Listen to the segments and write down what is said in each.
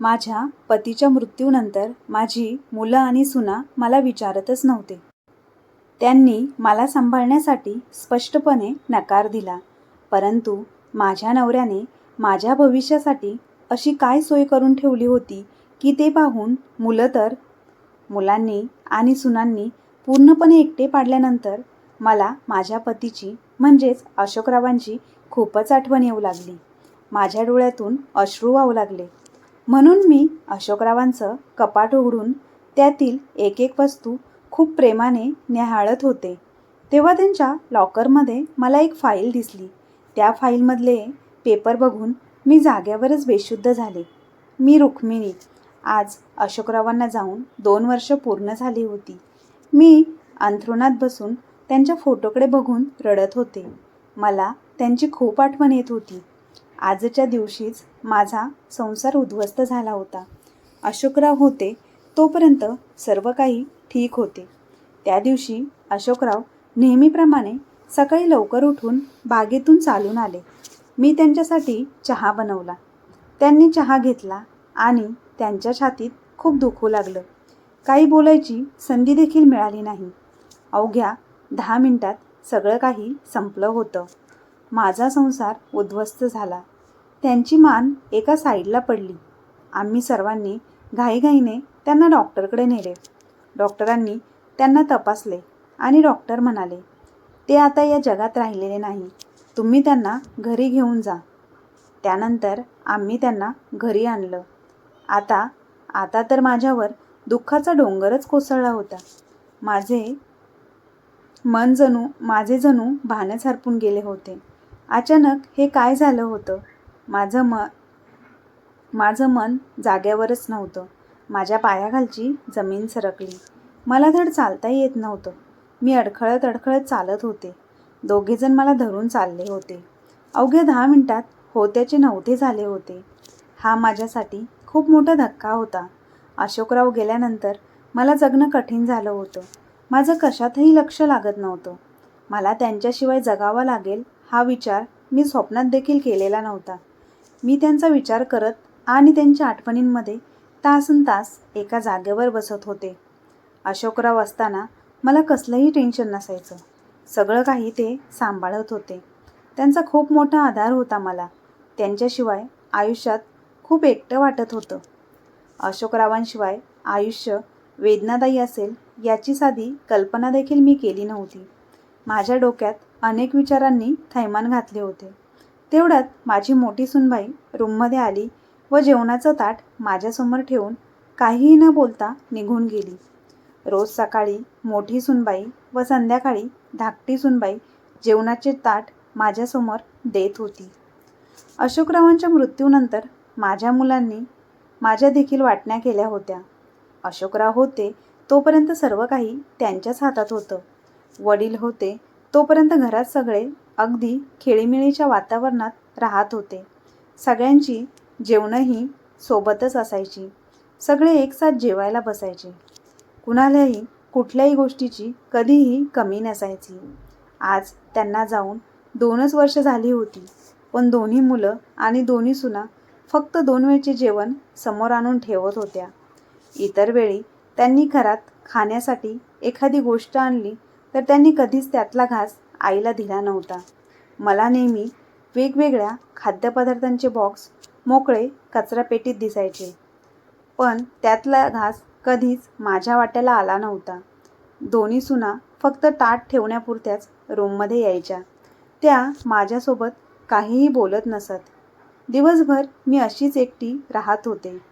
माझ्या पतीच्या मृत्यूनंतर माझी मुलं आणि सुना मला विचारतच नव्हते. त्यांनी मला सांभाळण्यासाठी स्पष्टपणे नकार दिला. परंतु माझ्या नवऱ्याने माझ्या भविष्यासाठी अशी काय सोय करून ठेवली होती की ते पाहून मुलं तर मुलांनी आणि सुनांनी पूर्णपणे एकटे पाडल्यानंतर मला माझ्या पतीची म्हणजेच अशोकरावांची खूपच आठवण येऊ लागली. माझ्या डोळ्यातून अश्रू वाहू लागले. म्हणून मी अशोकरावांचं कपाट उघडून त्यातील एक एक वस्तू खूप प्रेमाने न्याहाळत होते. तेव्हा त्यांच्या लॉकरमध्ये मला एक फाईल दिसली. त्या फाईलमधले पेपर बघून मी जाग्यावरच बेशुद्ध झाले. मी रुक्मिणी. आज अशोकरावांना जाऊन दोन वर्ष पूर्ण झाली होती. मी अंथरुणात बसून त्यांच्या फोटोकडे बघून रडत होते. मला त्यांची खूप आठवण येत होती. आजच्या दिवशीच माझा संसार उद्ध्वस्त झाला होता. अशोकराव होते तोपर्यंत सर्व काही ठीक होते. त्या दिवशी अशोकराव नेहमीप्रमाणे सकाळी लवकर उठून बागेतून चालून आले. मी त्यांच्यासाठी चहा बनवला. त्यांनी चहा घेतला आणि त्यांच्या छातीत खूप दुखू लागलं. काही बोलायची संधी देखील मिळाली नाही. अवघ्या दहा मिनटात सगळं काही संपलं होतं. माझा संसार उद्ध्वस्त झाला. त्यांची मान एका साईडला पडली. आम्ही सर्वांनी घाईघाईने त्यांना डॉक्टरकडे नेले. डॉक्टरांनी त्यांना तपासले आणि डॉक्टर म्हणाले ते आता या जगात राहिलेले नाही. तुम्ही त्यांना घरी घेऊन जा. त्यानंतर आम्ही त्यांना घरी आणलं. आता आता तर माझ्यावर दुःखाचा डोंगरच कोसळला होता. माझे मन जणू माझे जणू भानच हरपून गेले होते. अचानक हे काय झालं होतं? माझं म माझं मन जाग्यावरच नव्हतं. माझ्या पायाखालची जमीन सरकली. मला धड चालताही येत नव्हतं. मी अडखळत अडखळत चालत होते. दोघेजण मला धरून चालले होते. अवघ्या दहा मिनटात होत्याचे नव्हते झाले होते. हा माझ्यासाठी खूप मोठा धक्का होता. अशोकराव गेल्यानंतर मला जगणं कठीण झालं होतं. माझं कशातही लक्ष लागत नव्हतं. मला त्यांच्याशिवाय जगावं लागेल हा विचार मी स्वप्नात देखील केलेला नव्हता. मी त्यांचा विचार करत आणि त्यांच्या आठवणींमध्ये तासन तास एका जागेवर बसत होते. अशोकराव असताना मला कसलंही टेन्शन नसायचं. सगळं काही ते सांभाळत होते. त्यांचा खूप मोठा आधार होता मला. त्यांच्याशिवाय आयुष्यात खूप एकटं वाटत होतं. अशोकरावांशिवाय आयुष्य वेदनादायी असेल याची साधी कल्पना देखील मी केली नव्हती. माझ्या डोक्यात अनेक विचारांनी थैमान घातले होते. तेवढ्यात माझी मोठी सुनबाई रूममध्ये आली व जेवणाचं ताट माझ्यासमोर ठेवून काहीही न बोलता निघून गेली. रोज सकाळी मोठी सुनबाई व संध्याकाळी धाकटी सुनबाई जेवणाचे ताट माझ्यासमोर देत होती. अशोकरावांच्या मृत्यूनंतर माझ्या मुलांनी माझ्या देखील वाटण्या केल्या होत्या. अशोकराव होते तोपर्यंत सर्व काही त्यांच्याच हातात होतं. वडील होते तोपर्यंत घरात सगळे अगदी खेळीमेळीच्या वातावरणात राहत होते. सगळ्यांची जेवणंही सोबतच असायची. सगळे एकसाथ जेवायला बसायचे. कुणालाही कुठल्याही गोष्टीची कधीही कमी नसायची. आज त्यांना जाऊन दोनच वर्ष झाली होती पण दोन्ही मुलं आणि दोन्ही सुना फक्त दोन वेळचे जेवण समोर आणून ठेवत होत्या. इतर वेळी त्यांनी घरात खाण्यासाठी एखादी गोष्ट आणली तर त्यांनी कधीच त्यातला घास आईला दिला नव्हता. मला नेहमी वेगवेगळ्या खाद्यपदार्थांचे बॉक्स मोकळे कचरापेटीत दिसायचे. पण त्यातला घास कधीच माझ्या वाट्याला आला नव्हता. दोन्ही सुना फक्त ताट ठेवण्यापुरत्याच रूममध्ये यायच्या. त्या माझ्यासोबत काहीही बोलत नसत. दिवसभर मी अशीच एकटी राहत होते.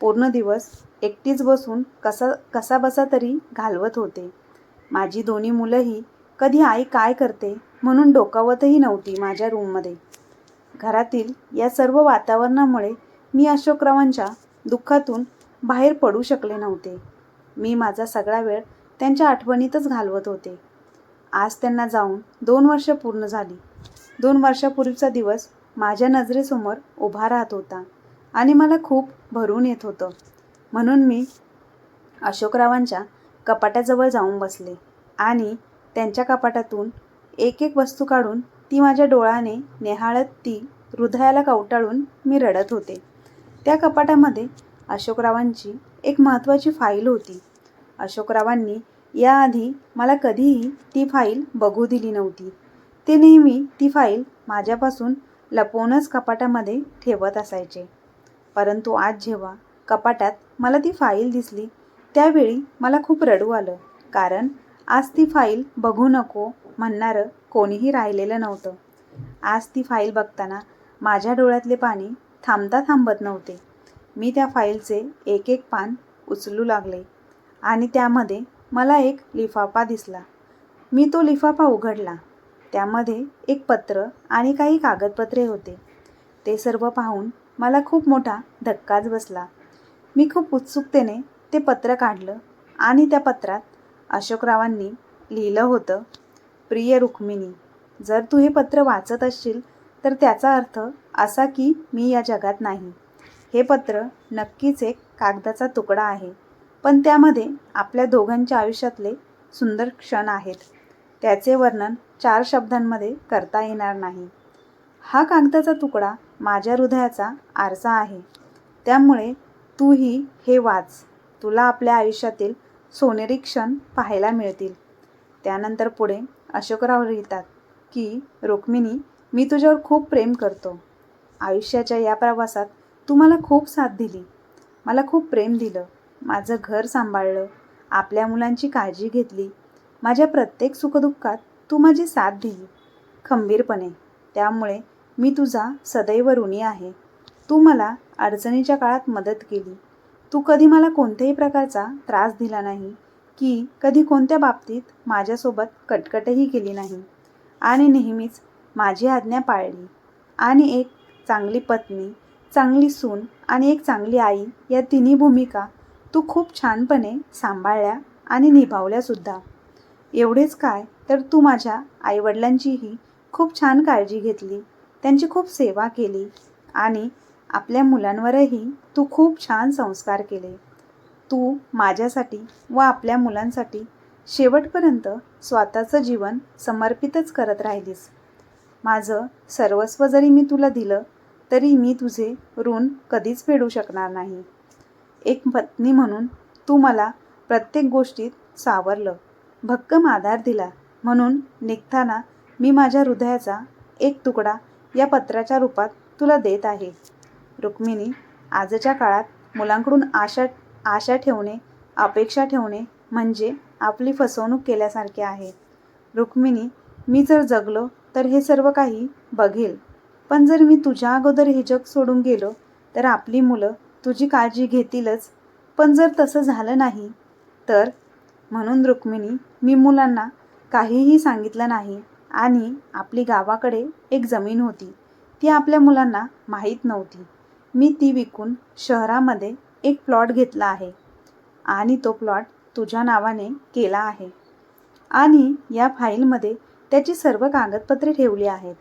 पूर्ण दिवस एकटीच बसून कसा कसा बसा तरी घालवत होते. माझी दोन्ही मुलंही कधी आई काय करते म्हणून डोकावतही नव्हती माझ्या रूममध्ये. घरातील या सर्व वातावरणामुळे मी अशोकरावांच्या दुःखातून बाहेर पडू शकले नव्हते. मी माझा सगळा वेळ त्यांच्या आठवणीतच घालवत होते. आज त्यांना जाऊन दोन वर्ष पूर्ण झाली. दोन वर्षापूर्वीचा दिवस माझ्या नजरेसमोर उभा राहत होता आणि मला खूप भरून येत होतं. म्हणून मी अशोकरावांच्या कपाटाजवळ जाऊन बसले आणि त्यांच्या कपाटातून एक एक वस्तू काढून ती माझ्या डोळ्याने नेहाळत ती हृदयाला कवटाळून मी रडत होते. त्या कपाटामध्ये अशोकरावांची एक महत्त्वाची फाईल होती. अशोकरावांनी याआधी मला कधीही ती फाईल बघू दिली नव्हती. ते नेहमी ती फाईल माझ्यापासून लपवूनच कपाटामध्ये ठेवत असायचे. परंतु आज जेव्हा कपाटात मला ती फाईल दिसली त्यावेळी मला खूप रडू आलं कारण आज ती फाईल बघू नको म्हणणारं कोणीही राहिलेलं नव्हतं. आज ती फाईल बघताना माझ्या डोळ्यातले पाणी थांबता थांबत नव्हते. मी त्या फाईलचे एक एक पान उचलू लागले आणि त्यामध्ये मला एक लिफाफा दिसला. मी तो लिफाफा उघडला. त्यामध्ये एक पत्र आणि काही कागदपत्रे होते. ते सर्व पाहून मला खूप मोठा धक्काच बसला. मी खूप उत्सुकतेने ते पत्र काढलं आणि त्या पत्रात अशोकरावांनी लिहिलं होतं प्रिय रुक्मिणी जर तू हे पत्र वाचत असशील तर त्याचा अर्थ असा की मी या जगात नाही. हे पत्र नक्कीच एक कागदाचा तुकडा आहे पण त्यामध्ये आपल्या दोघांच्या आयुष्यातले सुंदर क्षण आहेत. त्याचे वर्णन चार शब्दांमध्ये करता येणार नाही. हा कागदाचा तुकडा माझ्या हृदयाचा आरसा आहे. त्यामुळे तूही हे वाच. तुला आपल्या आयुष्यातील सोनेरी क्षण पाहायला मिळतील. त्यानंतर पुढे अशोकराव लिहितात की रुक्मिणी मी तुझ्यावर खूप प्रेम करतो. आयुष्याच्या या प्रवासात तू मला खूप साथ दिली. मला खूप प्रेम दिलं. माझं घर सांभाळलं. आपल्या मुलांची काळजी घेतली. माझ्या प्रत्येक सुखदुःखात तू माझी साथ दिली. खंबीरपणे. त्यामुळे मी तुझा सदैव ऋणी आहे. तू मला अडचणीच्या काळात मदत केली. तू कधी मला कोणत्याही प्रकारचा त्रास दिला नाही की कधी कोणत्या बाबतीत माझ्यासोबत कटकटही केली नाही. आणि नेहमीच माझी आज्ञा पाळली. आणि एक चांगली पत्नी चांगली सून आणि एक चांगली आई या तिन्ही भूमिका तू खूप छानपणे सांभाळल्या आणि निभावल्यासुद्धा एवढेच काय तर तू माझ्या आईवडिलांचीही खूप छान काळजी घेतली त्यांची खूप सेवा केली आणि आपल्या मुलांवरही तू खूप छान संस्कार केले. तू माझ्यासाठी व आपल्या मुलांसाठी शेवटपर्यंत स्वतःचं जीवन समर्पितच करत राहिलीस. माझं सर्वस्व जरी मी तुला दिलं तरी मी तुझे ऋण कधीच फेडू शकणार नाही. एक पत्नी म्हणून तू मला प्रत्येक गोष्टीत सावरलं. भक्कम आधार दिला म्हणून निघताना मी माझ्या हृदयाचा एक तुकडा या पत्राच्या रूपात तुला देत आहे. रुक्मिणी आजच्या काळात मुलांकडून आशा आशा ठेवणे अपेक्षा ठेवणे म्हणजे आपली फसवणूक केल्यासारखे आहे. रुक्मिणी मी जर जगलो तर हे सर्व काही बघेल. पण जर मी तुझ्या अगोदर हे जग सोडून गेलो तर आपली मुलं तुझी काळजी घेतीलच. पण जर तसं झालं नाही तर? म्हणून रुक्मिणी मी मुलांना काहीही सांगितलं नाही आणि आपली गावाकडे एक जमीन होती. ती आपल्या मुलांना माहीत नव्हती. मी ती विकून शहरामध्ये एक प्लॉट घेतला आहे आणि तो प्लॉट तुझ्या नावाने केला आहे. आणि या फाईलमध्ये त्याची सर्व कागदपत्रे ठेवली आहेत.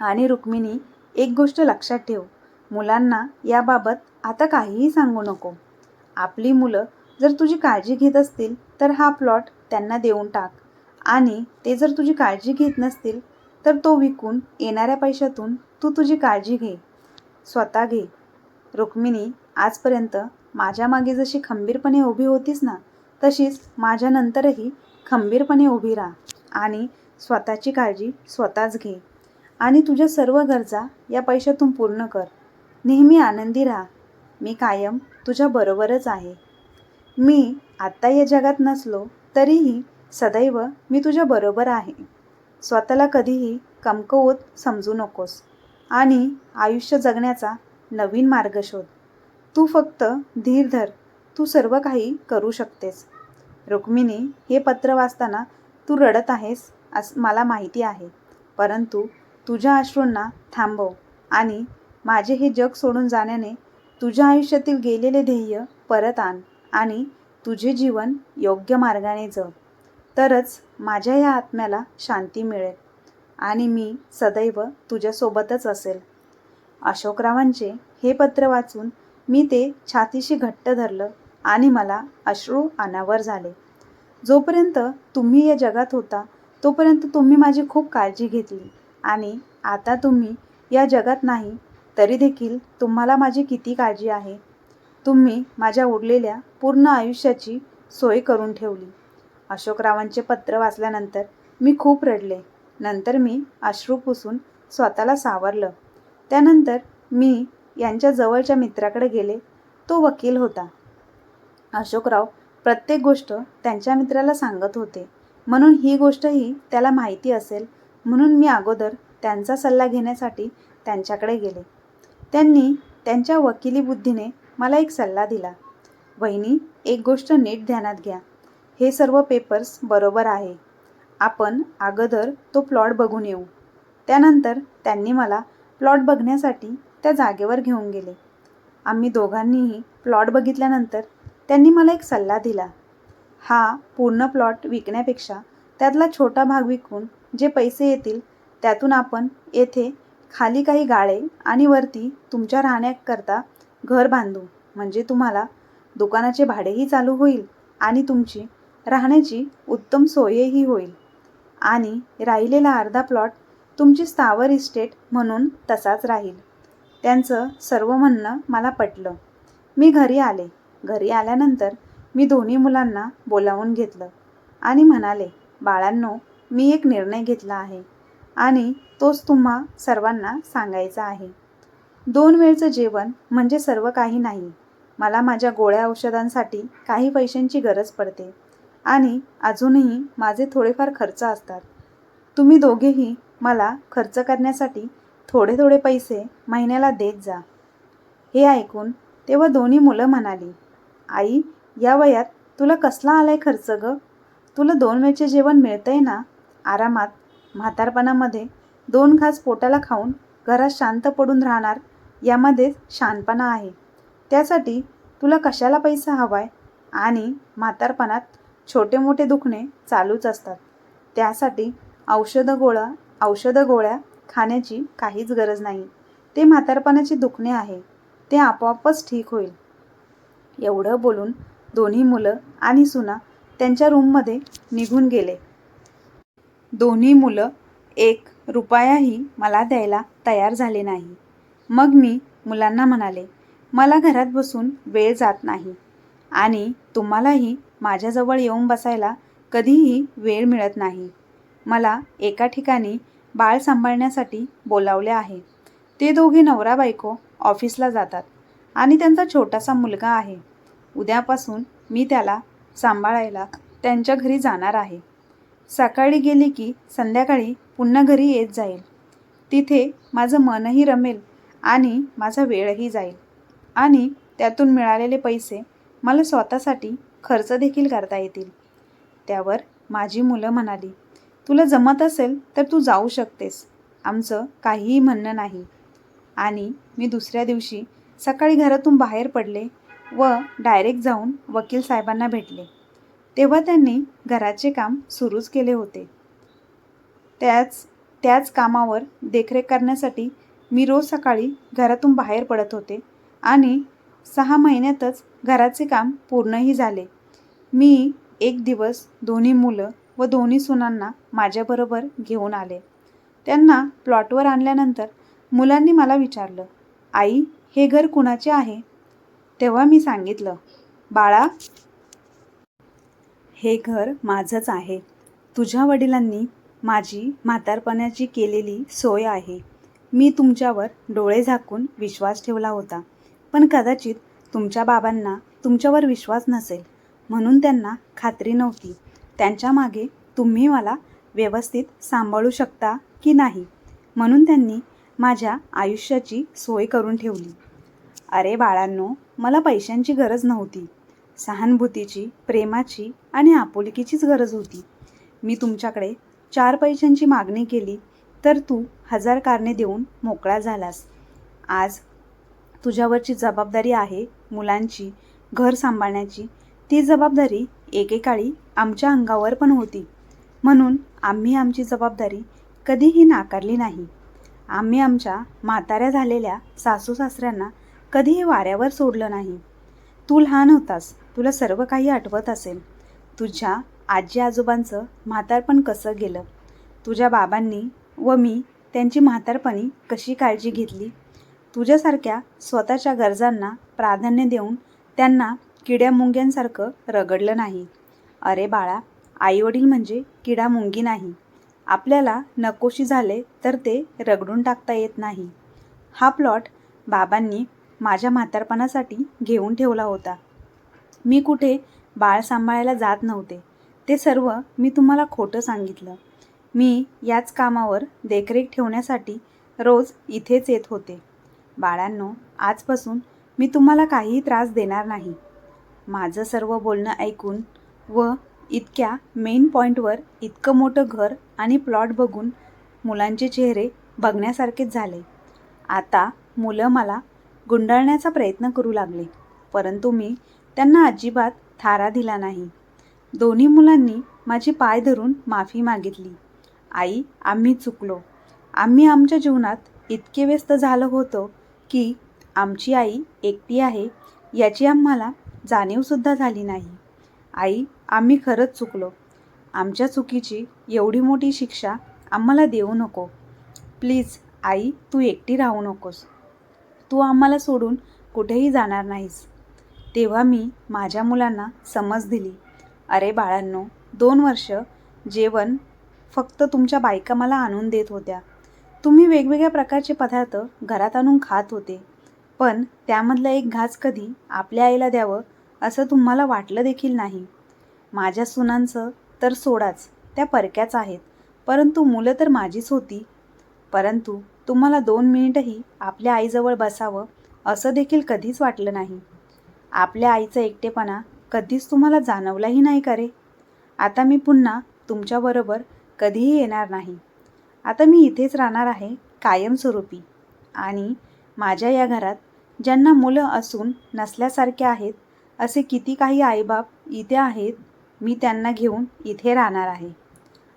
आणि रुक्मिणी एक गोष्ट लक्षात ठेव. मुलांना याबाबत आता काहीही सांगू नको. आपली मुलं जर तुझी काळजी घेत असतील तर हा प्लॉट त्यांना देऊन टाक. आणि ते जर तुझी काळजी घेत नसतील तर तो विकून येणाऱ्या पैशातून तू तुझी काळजी घे. स्वतः घे. रुक्मिणी आजपर्यंत माझ्या मागे जशी खंबीरपणे उभी होतीस ना तशीच माझ्यानंतरही खंबीरपणे उभी राहा आणि स्वतःची काळजी स्वतःच घे. आणि तुझ्या सर्व गरजा या पैशातून पूर्ण कर. नेहमी आनंदी राहा. मी कायम तुझ्या बरोबरच आहे. मी आत्ता या जगात नसलो तरीही सदैव मी तुझ्या बरोबर आहे. स्वतःला कधीही कमकवत समजू नकोस. आणि आयुष्य जगण्याचा नवीन मार्ग शोध. तू फक्त धीर धर. तू सर्व काही करू शकतेस. रुक्मिणी हे पत्र वाचताना तू रडत आहेस असं मला माहिती आहे. परंतु तुझ्या अश्रूंना थांबव आणि माझे हे जग सोडून जाण्याने तुझ्या आयुष्यातील गेलेले ध्येय परत आण आणि तुझे जीवन योग्य मार्गाने जग. तरच माझ्या या आत्म्याला शांती मिळेल. आणि मी सदैव तुझ्यासोबतच असेल. अशोकरावांचे हे पत्र वाचून मी ते छातीशी घट्ट धरलं आणि मला अश्रू अनावर झाले. जोपर्यंत तुम्ही या जगात होता तोपर्यंत तुम्ही माझी खूप काळजी घेतली आणि आता तुम्ही या जगात नाही तरी देखील तुम्हाला माझी किती काळजी आहे. तुम्ही माझ्या उरलेल्या पूर्ण आयुष्याची सोय करून ठेवली. अशोकरावांचे पत्र वाचल्यानंतर मी खूप रडले. नंतर मी अश्रू पुसून स्वतःला सावरलं. त्यानंतर मी यांच्या जवळच्या मित्राकडे गेले. तो वकील होता. अशोकराव प्रत्येक गोष्ट त्यांच्या मित्राला सांगत होते. म्हणून ही गोष्टही त्याला माहिती असेल. म्हणून मी अगोदर त्यांचा सल्ला घेण्यासाठी त्यांच्याकडे गेले. त्यांनी त्यांच्या वकिली बुद्धीने मला एक सल्ला दिला. वहिनी एक गोष्ट नीट ध्यानात घ्या. हे सर्व पेपर्स बरोबर आहे. आपण अगोदर तो प्लॉट बघून येऊ. त्यानंतर त्यांनी मला प्लॉट बघण्यासाठी त्या जागेवर घेऊन गेले. आम्ही दोघांनीही प्लॉट बघितल्यानंतर त्यांनी मला एक सल्ला दिला. हा पूर्ण प्लॉट विकण्यापेक्षा त्यातला छोटा भाग विकून जे पैसे येतील त्यातून आपण येथे खाली काही गाळे आणि वरती तुमच्या राहण्याकरता घर बांधू. म्हणजे तुम्हाला दुकानाचे भाडेही चालू होईल आणि तुमची राहण्याची उत्तम सोयही होईल. आणि राहिलेला अर्धा प्लॉट तुमची स्थावर इस्टेट म्हणून तसाच राहील. त्यांचं सर्व म्हणणं मला पटलं. मी घरी आले. घरी आल्यानंतर मी दोन्ही मुलांना बोलावून घेतलं आणि म्हणाले बाळांनो मी एक निर्णय घेतला आहे आणि तोच तुम्हा सर्वांना सांगायचा आहे. दोन वेळचं जेवण म्हणजे सर्व काही नाही. मला माझ्या गोळ्या औषधांसाठी काही पैशांची गरज पडते. आणि अजूनही माझे थोडेफार खर्च असतात. तुम्ही दोघेही मला खर्च करण्यासाठी थोडे थोडे पैसे महिन्याला देत जा. हे ऐकून तेव्हा दोन्ही मुलं म्हणाली आई या वयात तुला कसला आलाय खर्च ग? तुला दोन वेळचे जेवण मिळतंय ना? आरामात म्हातारपणामध्ये दोन घास पोटाला खाऊन घरात शांत पडून राहणार यामध्येच शानपणा आहे. त्यासाठी तुला कशाला पैसा हवाय? आणि म्हातारपणात छोटे मोठे दुखणे चालूच असतात. त्यासाठी औषधं गोळा औषधं गोळ्या खाण्याची काहीच गरज नाही. ते म्हातारपणाचे दुखणे आहे. ते आपोआपच ठीक होईल. एवढं बोलून दोन्ही मुलं आणि सुना त्यांच्या रूममध्ये निघून गेले. दोन्ही मुलं एक रुपयाही मला द्यायला तयार झाले नाही. मग मी मुलांना म्हणाले मला घरात बसून वेळ जात नाही आणि तुम्हालाही माझ्याजवळ येऊन बसायला कधीही वेळ मिळत नाही. मला एका ठिकाणी बाळ सांभाळण्यासाठी बोलावले आहे. ते दोघे नवरा बायको ऑफिसला जातात आणि त्यांचा छोटासा मुलगा आहे. उद्यापासून मी त्याला सांभाळायला त्यांच्या घरी जाणार आहे. सकाळी गेली की संध्याकाळी पुन्हा घरी येत जाईल. तिथे माझं मनही रमेल आणि माझा वेळही जाईल. आणि त्यातून मिळालेले पैसे मला स्वतःसाठी खर्च देखील करता येतील. त्यावर माझी मुलं म्हणाली तुला जमत असेल तर तू जाऊ शकतेस. आमचं काहीही म्हणणं नाही. आणि मी दुसऱ्या दिवशी सकाळी घरातून बाहेर पडले व डायरेक्ट जाऊन वकील साहेबांना भेटले. तेव्हा त्यांनी घराचे काम सुरूच केले होते. त्याच त्याच कामावर देखरेख करण्यासाठी मी रोज सकाळी घरातून बाहेर पडत होते आणि सहा महिन्यातच घराचे काम पूर्णही झाले. मी एक दिवस दोन्ही मुलं व दोन्ही सुनांना माझ्याबरोबर घेऊन आले. त्यांना प्लॉटवर आणल्यानंतर मुलांनी मला विचारलं आई हे घर कुणाचे आहे? तेव्हा मी सांगितलं बाळा हे घर माझंच आहे. तुझ्या वडिलांनी माझी म्हातारपणाची केलेली सोय आहे. मी तुमच्यावर डोळे झाकून विश्वास ठेवला होता. पण कदाचित तुमच्या बाबांना तुमच्यावर विश्वास नसेल. म्हणून त्यांना खात्री नव्हती. त्यांच्या मागे तुम्ही मला व्यवस्थित सांभाळू शकता की नाही? म्हणून त्यांनी माझ्या आयुष्याची सोय करून ठेवली. अरे बाळांनो मला पैशांची गरज नव्हती. सहानुभूतीची प्रेमाची आणि आपुलकीचीच गरज होती. मी तुमच्याकडे चार पैशांची मागणी केली तर तू हजार कारणे देऊन मोकळा झालास. आज तुझ्यावरची जबाबदारी आहे मुलांची घर सांभाळण्याची. ती जबाबदारी एकेकाळी आमच्या अंगावर पण होती. म्हणून आम्ही आमची जबाबदारी कधीही नाकारली नाही. आम्ही आमच्या म्हाताऱ्या झालेल्या सासू सासऱ्यांना कधीही वाऱ्यावर सोडलं नाही. तू लहान होतास तुला सर्व काही आठवत असेल. तुझ्या आजी आजोबांचं म्हातारपण कसं गेलं? तुझ्या बाबांनी व मी त्यांची म्हातारपणी कशी काळजी घेतली? तुझ्यासारख्या स्वतःच्या गरजांना प्राधान्य देऊन त्यांना किड्यामुंग्यांसारखं रगडलं नाही. अरे बाळा आईवडील म्हणजे किडामुंगी नाही. आपल्याला नकोशी झाले तर ते रगडून टाकता येत नाही. हा प्लॉट बाबांनी माझ्या म्हातारपणासाठी घेऊन ठेवला होता. मी कुठे बाळ सांभाळायला जात नव्हते. ते सर्व मी तुम्हाला खोटं सांगितलं. मी याच कामावर देखरेख ठेवण्यासाठी रोज इथेच येत होते. बाळांनो आजपासून मी तुम्हाला काहीही त्रास देणार नाही. माझं सर्व बोलणं ऐकून व इतक्या मेन पॉईंटवर इतकं मोठं घर आणि प्लॉट बघून मुलांचे चेहरे बघण्यासारखेच झाले. आता मुलं मला गुंडाळण्याचा प्रयत्न करू लागले परंतु मी त्यांना अजिबात थारा दिला नाही. दोन्ही मुलांनी माझी पाय धरून माफी मागितली. आई आम्ही चुकलो. आम्ही आमच्या जीवनात इतके व्यस्त झालो होतो की आमची आई एकटी आहे याची आम्हाला जाणीवसुद्धा झाली नाही. आई आम्ही खरंच चुकलो. आमच्या चुकीची एवढी मोठी शिक्षा आम्हाला देऊ नको. प्लीज आई तू एकटी राहू नकोस. तू आम्हाला सोडून कुठेही जाणार नाहीस. तेव्हा मी माझ्या मुलांना समज दिली. अरे बाळांनो दोन वर्ष जेवण फक्त तुमच्या बायका मला आणून देत होत्या. तुम्ही वेगवेगळ्या प्रकारचे पदार्थ घरात आणून खात होते. पण त्यामधला एक घास कधी आपल्या आईला द्यावं असं तुम्हाला वाटलं देखील नाही. माझ्या सुनांचं तर सोडाच त्या परक्याच आहेत. परंतु मुलं तर माझीच होती. परंतु तुम्हाला दोन मिनिटही आपल्या आईजवळ बसावं असं देखील कधीच वाटलं नाही. आपल्या आईचा एकटेपणा कधीच तुम्हाला जाणवलाही नाही करे आता मी पुन्हा तुमच्याबरोबर कधीही येणार नाही. आता मी इथेच राहणार आहे कायमस्वरूपी. आणि माझ्या या घरात ज्यांना मुलं असून नसल्यासारखे आहेत असे किती काही आईबाप इथे आहेत मी त्यांना घेऊन इथे राहणार आहे.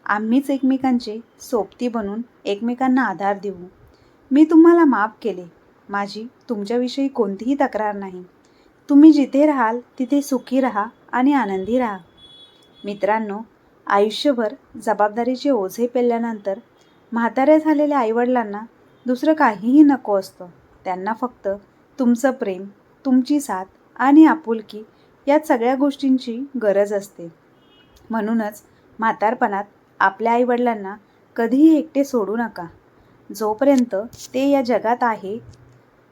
आम्हीच एकमेकांचे सोबती बनून एकमेकांना आधार देऊ. मी तुम्हाला माफ केले. माझी तुमच्याविषयी कोणतीही तक्रार नाही. तुम्ही जिथे राहाल तिथे सुखी राहा आणि आनंदी राहा. मित्रांनो आयुष्यभर जबाबदारीचे ओझे पेलल्यानंतर म्हाताऱ्या झालेल्या आईवडिलांना दुसरं काहीही नको असतं. त्यांना फक्त तुमचं प्रेम तुमची साथ आणि आपुलकी या सगळ्या गोष्टींची गरज असते. म्हणूनच म्हातारपणात आपल्या आईवडिलांना कधीही एकटे सोडू नका. जोपर्यंत ते या जगात आहे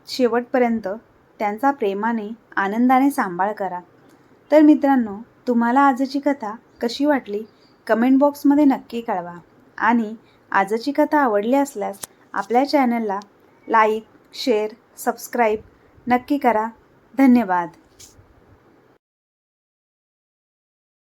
शेवटपर्यंत त्यांचा प्रेमाने आनंदाने सांभाळ करा. तर मित्रांनो तुम्हाला आजची कथा कशी वाटली? कमेंट बॉक्समध्ये नक्की कळवा. आणि आजची कथा आवडली असल्यास आपल्या चॅनलला लाईक शेअर सबस्क्राईब नक्की करा. धन्यवाद.